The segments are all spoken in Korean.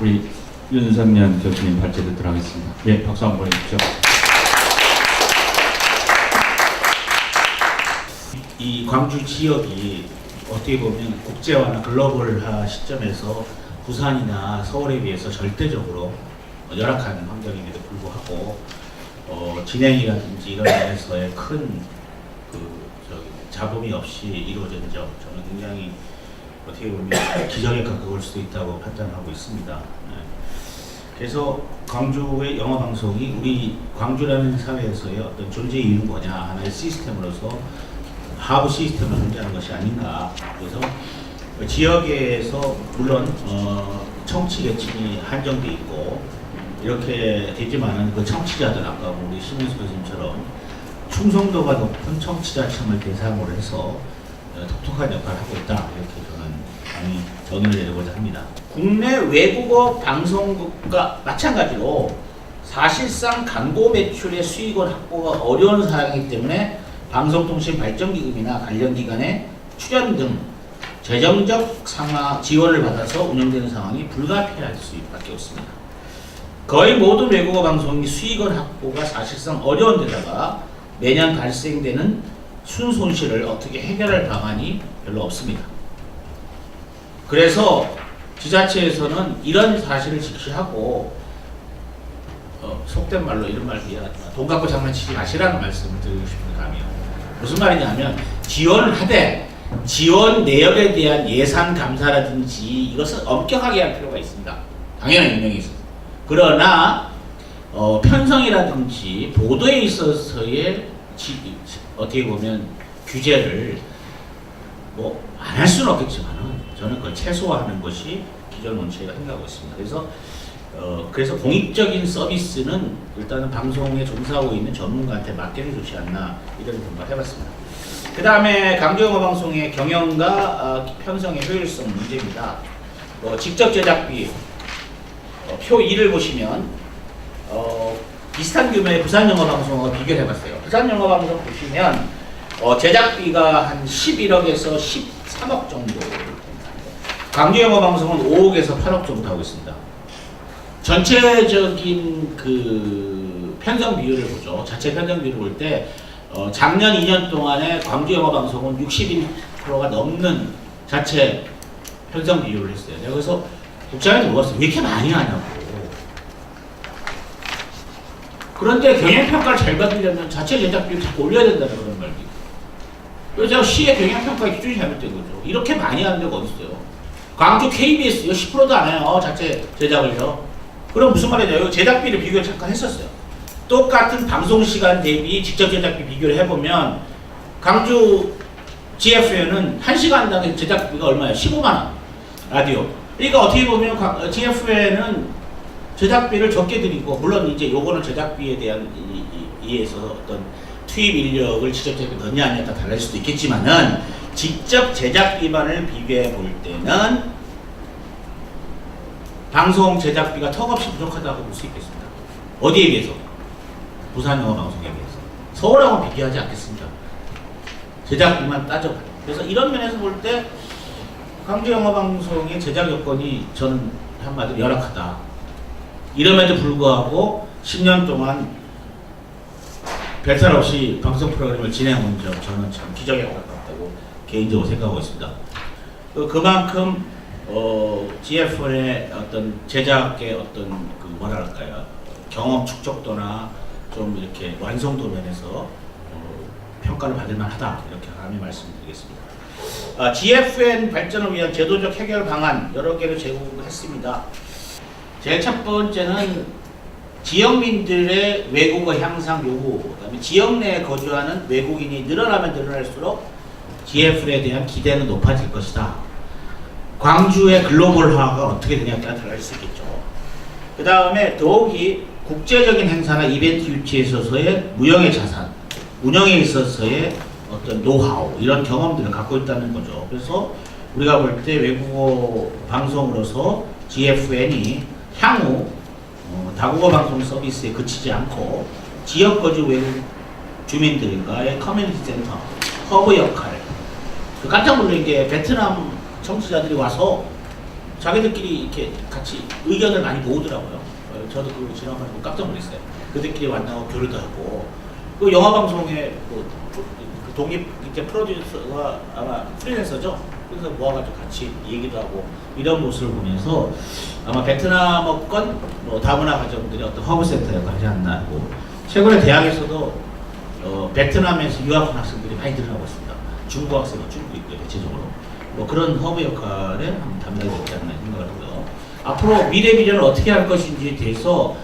우리 윤상년 교수님 발제 듣도록 하겠습니다. 예, 박수 한번 보내주십시오. 이 광주 지역이 어떻게 보면 국제화나 글로벌화 시점에서 부산이나 서울에 비해서 절대적으로 열악한 환경임에도 불구하고 어, 진행이라든지 이런 면에서의 큰 그, 저기, 잡음이 없이 이루어진 점 저는 굉장히 어떻게 보면 기적에 가까울 수도 있다고 판단하고 있습니다. 네. 그래서 광주의 영화 방송이 우리 광주라는 사회에서의 어떤 존재 이유는 뭐냐 하나의 시스템으로서 하부 시스템을 존재하는 것이 아닌가. 그래서 그 지역에서 물론 어, 청취 계층이 한정돼 있고 이렇게 되지만은 그 청취자들 아까 우리 신민수 교수님처럼 충성도가 높은 청취자층을 대상으로 해서 어, 독특한 역할을 하고 있다 이렇게 저는 강히 정의를 내리고자 합니다. 국내 외국어 방송국과 마찬가지로 사실상 광고 매출의 수익원 확보가 어려운 사항이기 때문에 방송통신발전기금이나 관련 기관의 출연 등 재정적 상황 지원을 받아서 운영되는 상황이 불가피할 수밖에 없습니다. 거의 모든 외국어 방송이 수익원 확보가 사실상 어려운 데다가 매년 발생되는 순손실을 어떻게 해결할 방안이 별로 없습니다. 그래서 지자체에서는 이런 사실을 직시하고 어, 속된 말로 이런 말 미안하지만 돈 갖고 장난치지 마시라는 말씀을 드리고 싶은 감이요. 무슨 말이냐면 지원을 하되 지원 내역에 대한 예산 감사라든지 이것은 엄격하게 할 필요가 있습니다. 당연한 유명이 있습니다. 그러나 어, 편성이라든지 보도에 있어서의 지, 어떻게 보면 규제를 뭐 안 할 수는 없겠지만은 저는 그걸 최소화하는 것이 기존 원칙이라 생각하고 있습니다. 그래서 어, 그래서 공익적인 서비스는 일단은 방송에 종사하고 있는 전문가한테 맡기는 좋지 않나 이런 생각을 해봤습니다. 그 다음에 강조영어 방송의 경영과 어, 편성의 효율성 문제입니다. 어, 직접 제작비 어, 표 2를 보시면 어, 비슷한 규모의 부산 영어 방송과 비교를 해봤어요. 부산 영어 방송 보시면 어, 제작비가 한 11억에서 13억 정도. 강주 영어 방송은 5억에서 8억 정도 하고 있습니다. 전체적인 그 편성 비율을 보죠. 자체 편성 비율을 볼 때 어, 작년 2년 동안에 광주 영어 방송은 61%가 넘는 자체 편성 비율을 했어요. 그래서 국장한테 물었어요. 왜 이렇게 많이 하냐고. 그런데 경영평가를 잘 받으려면 자체 제작비를 자꾸 올려야 된다는 그런 말이. 그래서 제가 시의 경영평가 기준이 잘못된 거죠. 이렇게 많이 하는 데가 어딨어요. 광주 KBS요 10%도 안 해요. 자체 제작을요. 그럼 무슨 말이냐요? 제작비를 비교를 잠깐 했었어요. 똑같은 방송 시간 대비 직접 제작비 비교를 해보면 광주 GF에는 1시간당 제작비가 얼마예요? 15만 원. 라디오. 그러니까 어떻게 보면 GF에는 제작비를 적게 드리고 물론 이제 요거는 제작비에 대한 이, 이, 이에서 어떤 투입 인력을 직접 제작비 넣냐 따라 달라질 수도 있겠지만은 직접 제작비만을 비교해 볼 때는 방송 제작비가 턱없이 부족하다고 볼 수 있겠습니다. 어디에 비해서? 부산 영어 방송에 비해서. 서울하고 비교하지 않겠습니다. 제작비만 따져봐요. 그래서 이런 면에서 볼 때 광주 영어 방송의 제작 여건이 저는 한마디로 열악하다. 이름에도 불구하고 10년 동안 별탈 없이 방송 프로그램을 진행한 점 저는 참 기적에 가깝다고 개인적으로 생각하고 있습니다. 그- 그만큼 어, GF의 어떤 제작의 어떤 그 뭐랄까요 경험 축적도나 좀 이렇게 완성도 면에서 어, 평가를 받을 만하다 이렇게 감히 말씀드리겠습니다. 아, GFN 발전을 위한 제도적 해결 방안 여러 개를 제공했습니다. 제일 첫 번째는 지역민들의 외국어 향상 요구, 그다음에 지역 내에 거주하는 외국인이 늘어나면 늘어날수록 GF에 대한 기대는 높아질 것이다. 광주의 글로벌화가 어떻게 되냐에 따라 수 있겠죠. 그 다음에 더욱이 국제적인 행사나 이벤트 유치에 있어서의 무형의 자산, 운영에 있어서의 어떤 노하우 이런 경험들을 갖고 있다는 거죠. 그래서 우리가 볼 때 외국어 방송으로서 GFN이 향후 어, 다국어 방송 서비스에 그치지 않고 지역 거주 외국 주민들과의 커뮤니티 센터, 허브 역할. 그 깜짝 놀란 게 베트남 청취자들이 와서 자기들끼리 이렇게 같이 의견을 많이 모으더라고요. 어, 저도 그걸 지난번에 보고 깜짝 놀랐어요. 그들끼리 만나고 교류도 하고 그 영화 방송의 그, 그 독립 이제 프로듀서가 아마 프리랜서죠. 그래서 모아가지고 같이 얘기도 하고 이런 모습을 보면서 아마 베트남어권 뭐 다문화 가정들이 어떤 허브센터 역할을 하고 최근에 대학에서도 어, 베트남에서 유학한 학생들이 많이 늘어나고 있습니다. 중국 학생이 줄고 있고요, 대체적으로. 뭐 그런 허브 한번 담당이 되지 않나 생각을 하고요. 앞으로 미래 비전을 어떻게 할 것인지에 대해서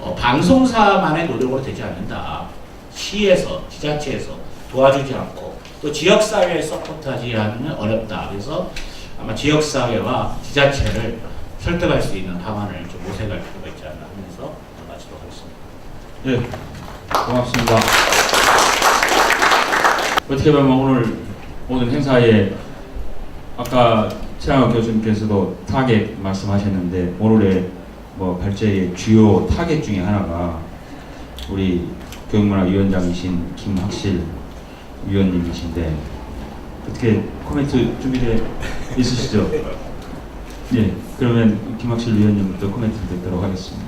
어, 방송사만의 노력으로 되지 않는다. 시에서, 지자체에서 도와주지 않고 또 지역사회에 서포트하지 않으면 어렵다. 그래서 아마 지역사회와 지자체를 설득할 수 있는 방안을 좀 모색할 필요가 있지 않나 하면서 마치도록 하겠습니다. 예, 고맙습니다. 어떻게 보면 오늘 오늘 행사에 아까 최양호 교수님께서도 타겟 말씀하셨는데 오늘의 뭐 발제의 주요 타겟 중에 하나가 우리 교육문화위원장이신 김학실 위원님이신데 어떻게 코멘트 준비돼 있으시죠? 예, 그러면 김학실 위원님부터 코멘트 듣도록 하겠습니다.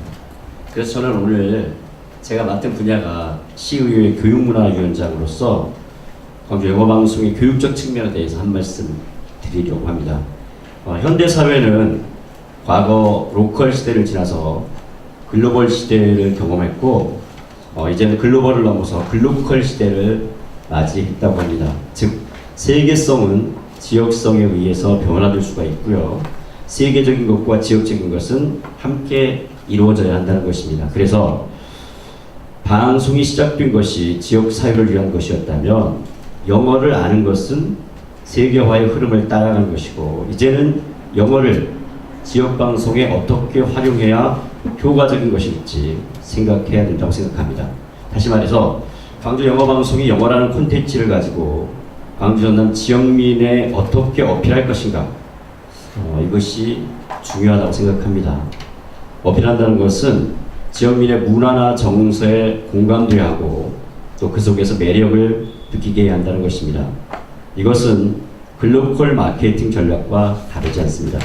그래서 저는 오늘 제가 맡은 분야가 시의회 교육문화위원장으로서 광주 영어방송의 교육적 측면에 대해서 한 말씀 드리려고 합니다. 어, 현대 사회는 과거 로컬 시대를 지나서 글로벌 시대를 경험했고 어, 이제는 글로벌을 넘어서 글로컬 시대를 맞이했다고 합니다. 즉 세계성은 지역성에 의해서 변화될 수가 있고요. 세계적인 것과 지역적인 것은 함께 이루어져야 한다는 것입니다. 그래서 방송이 시작된 것이 지역 사회를 위한 것이었다면 영어를 아는 것은 세계화의 흐름을 따라가는 것이고 이제는 영어를 지역 방송에 어떻게 활용해야 효과적인 것일지 생각해야 된다고 생각합니다. 다시 말해서 광주 영어 방송이 영어라는 콘텐츠를 가지고 광주 전남 지역민에 어떻게 어필할 것인가 어, 이것이 중요하다고 생각합니다. 어필한다는 것은 지역민의 문화나 정서에 공감돼야 하고 또 그 속에서 매력을 느끼게 해야 한다는 것입니다. 이것은 글로컬 마케팅 전략과 다르지 않습니다.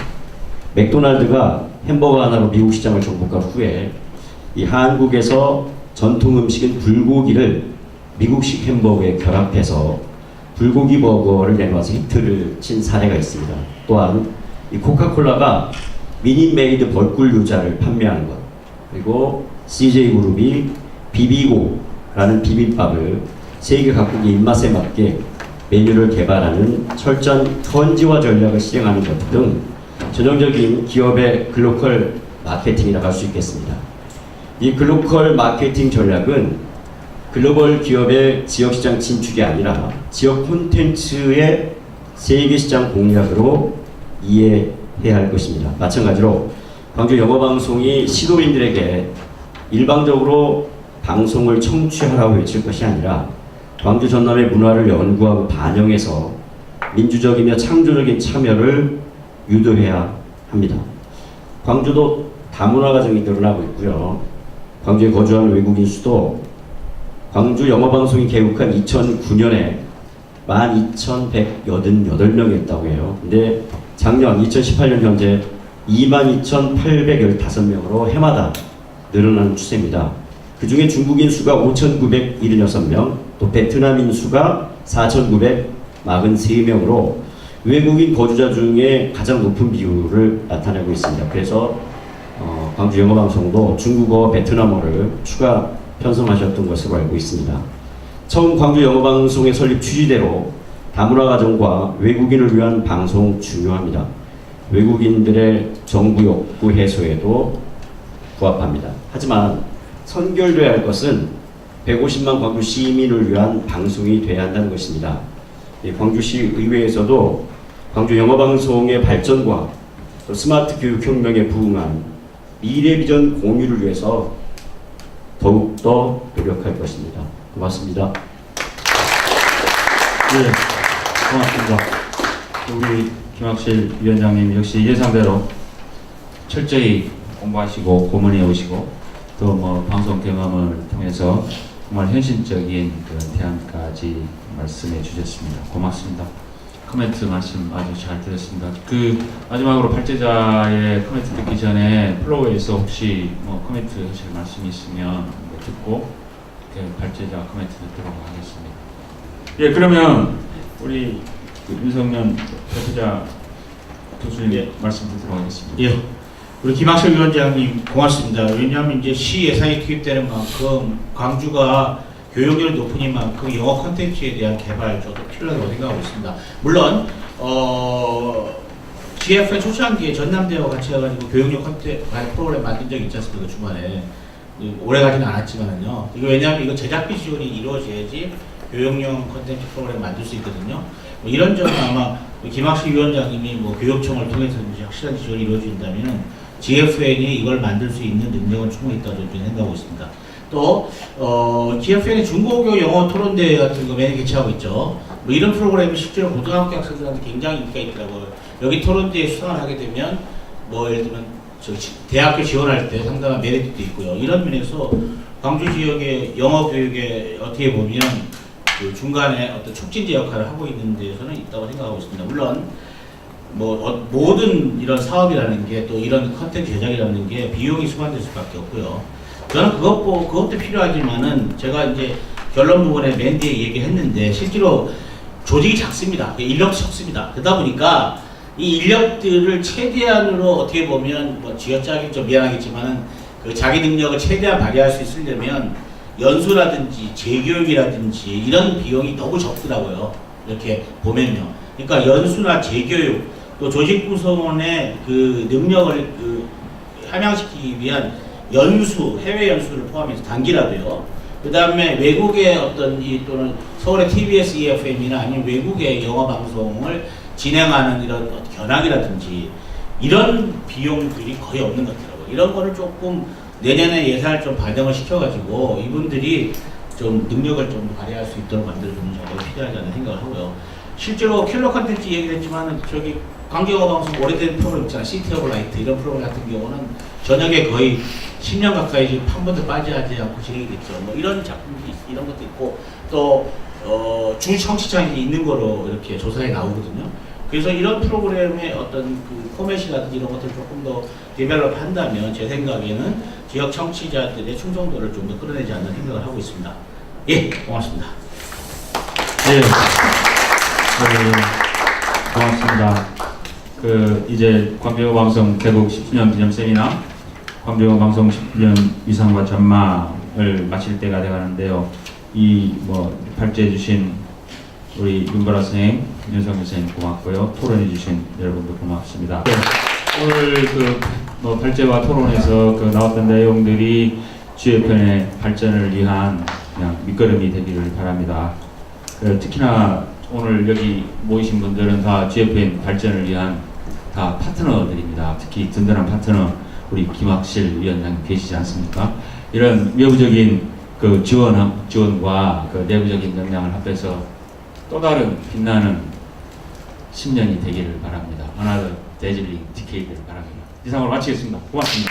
맥도날드가 햄버거 하나로 미국 시장을 정복한 후에 이 한국에서 전통 음식인 불고기를 미국식 햄버거에 결합해서 불고기 버거를 내놓아서 히트를 친 사례가 있습니다. 또한 이 코카콜라가 미니메이드 벌꿀 유자를 판매하는 것 그리고 CJ 그룹이 비비고라는 비빔밥을 세계 각국의 입맛에 맞게 메뉴를 개발하는 철저한 현지화 전략을 실행하는 것 등 전형적인 기업의 글로컬 마케팅이라고 할 수 있겠습니다. 이 글로컬 마케팅 전략은 글로벌 기업의 지역 시장 진출이 아니라 지역 콘텐츠의 세계 시장 공략으로 이해해야 할 것입니다. 마찬가지로 광주 영어 방송이 시도인들에게 일방적으로 방송을 청취하라고 외칠 것이 아니라 광주 전남의 문화를 연구하고 반영해서 민주적이며 창조적인 참여를 유도해야 합니다. 광주도 다문화 가정이 늘어나고 있고요. 광주에 거주하는 외국인 수도 광주 영어방송이 개국한 2009년에 12,188명이었다고 해요. 근데 작년 2018년 현재 22,815명으로 해마다 늘어나는 추세입니다. 그 중에 중국인 수가 5,976명, 또 베트남인 수가 4,943명으로 외국인 거주자 중에 가장 높은 비율을 나타내고 있습니다. 그래서 어, 광주 영어방송도 중국어, 베트남어를 추가 편성하셨던 것으로 알고 있습니다. 처음 광주 영어방송의 설립 취지대로 다문화 가정과 외국인을 위한 방송 중요합니다. 외국인들의 정부 욕구 해소에도 부합합니다. 하지만 선결돼야 할 것은 150만 광주 시민을 위한 방송이 돼야 한다는 것입니다. 이 광주시 의회에서도 광주 영어 방송의 발전과 또 스마트 교육 혁명에 부응한 미래 비전 공유를 위해서 더욱 더 노력할 것입니다. 고맙습니다. 예, 고맙습니다. 우리 김학실 위원장님 역시 예상대로 철저히 공부하시고 고문해 오시고 또 뭐 방송 경험을 통해서 정말 현실적인 그런 대안까지 말씀해 주셨습니다. 고맙습니다. 코멘트 말씀 아주 잘 들었습니다. 그 마지막으로 발제자의 코멘트 듣기 전에 플로우에서 혹시 뭐 코멘트 하실 말씀이 있으면 뭐 듣고 발제자 코멘트 듣도록 하겠습니다. 예, 그러면 우리 그 윤석열 발제자 교수님 예. 말씀 듣도록 하겠습니다. 예. 우리 김학철 위원장님 고맙습니다. 왜냐하면 이제 시 예산이 투입되는 만큼 광주가 교육률이 높으니만큼 영어 콘텐츠에 대한 개발 저도 필요하다고 생각하고 있습니다. 물론 어, GFN 초창기에 전남대와 같이 해가지고 교육력 콘텐츠 프로그램 만든 적이 있지 않습니까 그 오래 가지는 않았지만은요. 이거 왜냐하면 이거 제작비 지원이 이루어져야지 교육용 콘텐츠 프로그램 만들 수 있거든요. 뭐 이런 점은 아마 김학식 위원장님이 뭐 교육청을 통해서 이제 확실한 지원이 이루어진다면 GFN이 이걸 만들 수 있는 능력은 충분히 있다고 저는 생각하고 있습니다. 또 어, GFN이 중고교 영어 토론대회 같은 거 매년 개최하고 있죠. 뭐 이런 프로그램이 실제로 고등학교 학생들한테 굉장히 인기가 있더라고요. 여기 토론대회 수상을 하게 되면 뭐 예를 들면 저 지- 대학교 지원할 때 상당한 메리트도 있고요. 이런 면에서 광주 지역의 영어 교육에 어떻게 보면 그 중간에 어떤 촉진제 역할을 하고 있는 데에서는 있다고 생각하고 있습니다. 물론 뭐 어- 모든 이런 사업이라는 게 또 이런 컨텐츠 제작이라는 게 비용이 수반될 수밖에 없고요. 저는 그것도 그것도 필요하지만은 제가 이제 결론 부분에 맨 뒤에 얘기했는데 실제로 조직이 작습니다. 인력도 적습니다. 그러다 보니까 이 인력들을 최대한으로 어떻게 보면 뭐 쥐어짜기 좀 미안하겠지만은 그 자기 능력을 최대한 발휘할 수 있으려면 연수라든지 재교육이라든지 이런 비용이 너무 적더라고요. 이렇게 보면요. 그러니까 연수나 재교육 또 조직 구성원의 그 능력을 그 함양시키기 위한 연수, 해외 연수를 포함해서 단기라도요. 그 다음에 외국의 어떤 이 또는 서울의 TBS EFM이나 아니면 외국의 영화 방송을 진행하는 이런 견학이라든지 이런 비용들이 거의 없는 것 같더라고요. 이런 거를 조금 내년에 예산을 좀 반영을 시켜가지고 이분들이 좀 능력을 좀 발휘할 수 있도록 만들어주는 작업이 필요하지 않나 생각을 하고요. 실제로 킬러 컨텐츠 얘기를 했지만 저기 광경어 방송 오래된 프로그램 있잖아요. 시티 오브 라이트 이런 프로그램 같은 경우는 저녁에 거의 10년 가까이 지금 한 번도 빠지지 않고 진행이 됐죠. 뭐 이런 작품들이 있- 이런 것도 있고 또 어, 주 청취자이 있는 거로 이렇게 조사에 나오거든요. 그래서 이런 프로그램의 어떤 그 포맷이라든지 이런 것들을 조금 더 디벨롭 한다면 제 생각에는 지역 청취자들의 충성도를 좀 더 끌어내지 않나 생각을 하고 있습니다. 예, 고맙습니다. 예. 그, 고맙습니다. 그 이제 광주어 방송 개국 10주년 기념 세미나 광주어 방송 10주년 위상과 전망을 마칠 때가 돼가는데요. 이 뭐 발제해 주신 우리 윤보라 선생님, 윤성규 선생님 고맙고요. 토론해 주신 여러분도 고맙습니다. 네, 오늘 그뭐 발제와 토론에서 그 나왔던 내용들이 GFN의 발전을 위한 그냥 밑거름이 되기를 바랍니다. 그 특히나 오늘 여기 모이신 분들은 다 GFN 발전을 위한 다 파트너들입니다. 특히 든든한 파트너 우리 김학실 위원장 계시지 않습니까? 이런 외부적인 그 지원 지원과 그 내부적인 역량을 합해서 또 다른 빛나는 10년이 되기를 바랍니다. 하나 더 대질링 디케이드를 바랍니다. 이상으로 마치겠습니다. 고맙습니다.